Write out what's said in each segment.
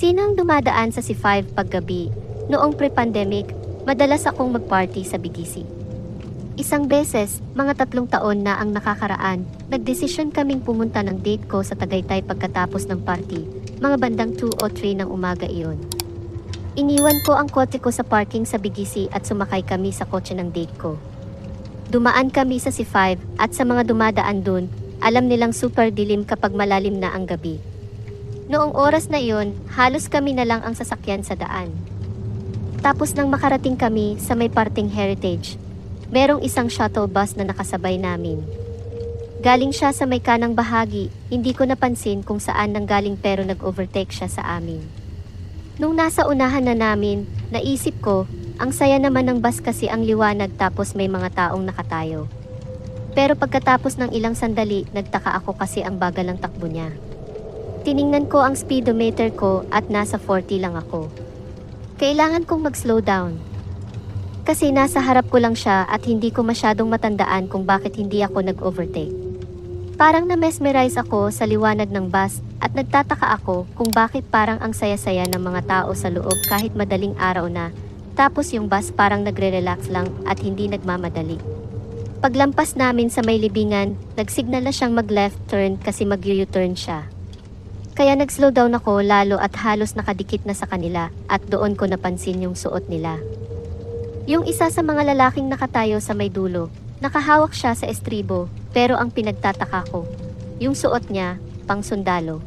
Sino ang dumadaan sa C5 paggabi? Noong pre-pandemic, madalas akong magparty sa BGC. Isang beses, mga tatlong taon na ang nakakaraan, nagdesisyon kaming pumunta ng date ko sa Tagaytay pagkatapos ng party, mga bandang 2 o 3 ng umaga iyon. Iniwan ko ang kotse ko sa parking sa BGC at sumakay kami sa kotse ng date ko. Dumaan kami sa C5 at sa mga dumadaan dun, alam nilang super dilim kapag malalim na ang gabi. Noong oras na iyon, halos kami na lang ang sasakyan sa daan. Tapos nang makarating kami sa may parting heritage, merong isang shuttle bus na nakasabay namin. Galing siya sa may kanang bahagi, hindi ko napansin kung saan nanggaling pero nag-overtake siya sa amin. Nung nasa unahan na namin, naisip ko, ang saya naman ng bus kasi ang liwanag tapos may mga taong nakatayo. Pero pagkatapos ng ilang sandali, nagtaka ako kasi ang bagal ng takbo niya. Tiningnan ko ang speedometer ko at nasa 40 lang ako. Kailangan kong mag-slow down. Kasi nasa harap ko lang siya at hindi ko masyadong matandaan kung bakit hindi ako nag-overtake. Parang na-mesmerize ako sa liwanag ng bus at nagtataka ako kung bakit parang ang saya-saya ng mga tao sa loob kahit madaling araw na, tapos yung bus parang nagre-relax lang at hindi nagmamadali. Paglampas namin sa may libingan, nagsignal na siyang mag-left turn kasi mag-u-turn siya. Kaya nag-slow down ako lalo at halos nakadikit na sa kanila at doon ko napansin yung suot nila. Yung isa sa mga lalaking nakatayo sa may dulo, nakahawak siya sa estribo pero ang pinagtataka ko, yung suot niya, pang sundalo.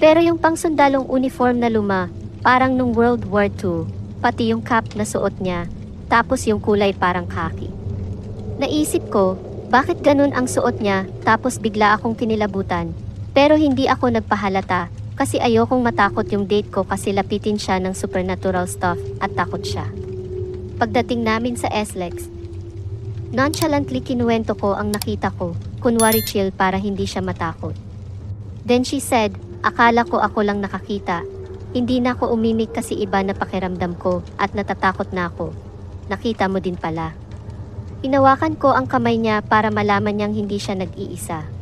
Pero yung pang sundalong uniform na luma, parang nung World War II, pati yung cap na suot niya, tapos yung kulay parang khaki. Naisip ko, bakit ganun ang suot niya tapos bigla akong kinilabutan pero hindi ako nagpahalata kasi ayokong matakot yung date ko kasi lapitin siya ng supernatural stuff at takot siya. Pagdating namin sa SLEX, nonchalantly kinuwento ko ang nakita ko, kunwari chill para hindi siya matakot. Then she said, akala ko ako lang nakakita. Hindi na ako umimik kasi iba na pakiramdam ko at natatakot na ako. Nakita mo din pala. Inawakan ko ang kamay niya para malaman niyang hindi siya nag-iisa.